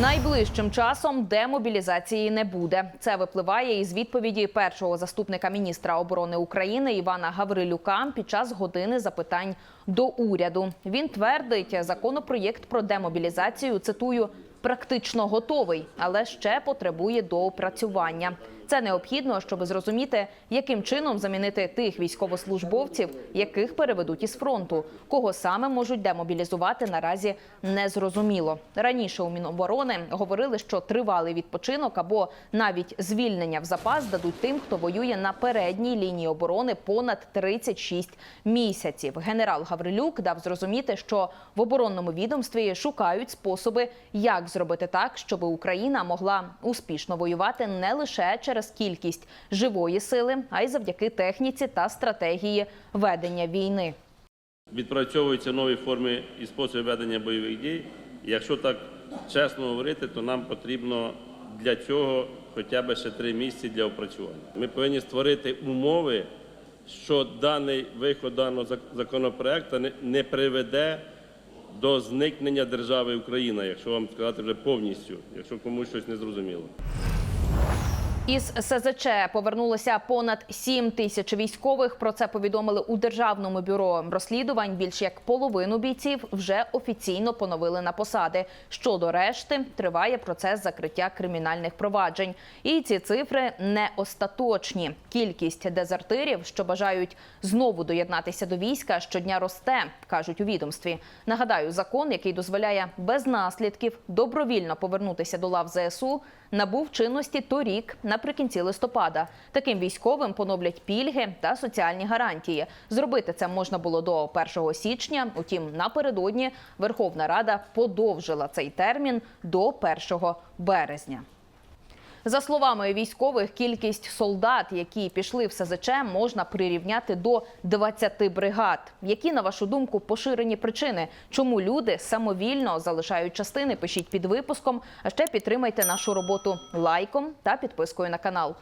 Найближчим часом демобілізації не буде. Це випливає із відповіді першого заступника міністра оборони України Івана Гаврилюка під час години запитань до уряду. Він твердить, законопроєкт про демобілізацію цитую практично готовий, але ще потребує доопрацювання. Це необхідно, щоб зрозуміти, яким чином замінити тих військовослужбовців, яких переведуть із фронту. Кого саме можуть демобілізувати наразі не зрозуміло. Раніше у Міноборони говорили, що тривалий відпочинок або навіть звільнення в запас дадуть тим, хто воює на передній лінії оборони понад 36 місяців. Генерал Гаврилюк дав зрозуміти, що в оборонному відомстві шукають способи, як зробити так, щоб Україна могла успішно воювати не лише через кількість живої сили, а й завдяки техніці та стратегії ведення війни. Відпрацьовуються нові форми і способи ведення бойових дій. Якщо так чесно говорити, то нам потрібно для цього хоча б ще три місяці для опрацювання. Ми повинні створити умови, що даний виход даного законопроекту не приведе до зникнення держави Україна, якщо вам сказати вже повністю, якщо комусь щось не зрозуміло. Із СЗЧ повернулося понад 7 тисяч військових. Про це повідомили у державному бюро розслідувань. Більш як половину бійців вже офіційно поновили на посади. Щодо решти, триває процес закриття кримінальних проваджень. І ці цифри не остаточні. Кількість дезертирів, що бажають знову доєднатися до війська, щодня росте, кажуть у відомстві. Нагадаю, закон, який дозволяє без наслідків добровільно повернутися до лав ЗСУ, набув чинності торік наприкінці листопада. Таким військовим поновлять пільги та соціальні гарантії. Зробити це можна було до 1 січня. Утім, напередодні Верховна Рада подовжила цей термін до 1 березня. За словами військових, кількість солдат, які пішли в СЗЧ, можна прирівняти до 20 бригад. Які, на вашу думку, поширені причини, чому люди самовільно залишають частини? Пишіть під випуском. А ще підтримайте нашу роботу лайком та підпискою на канал.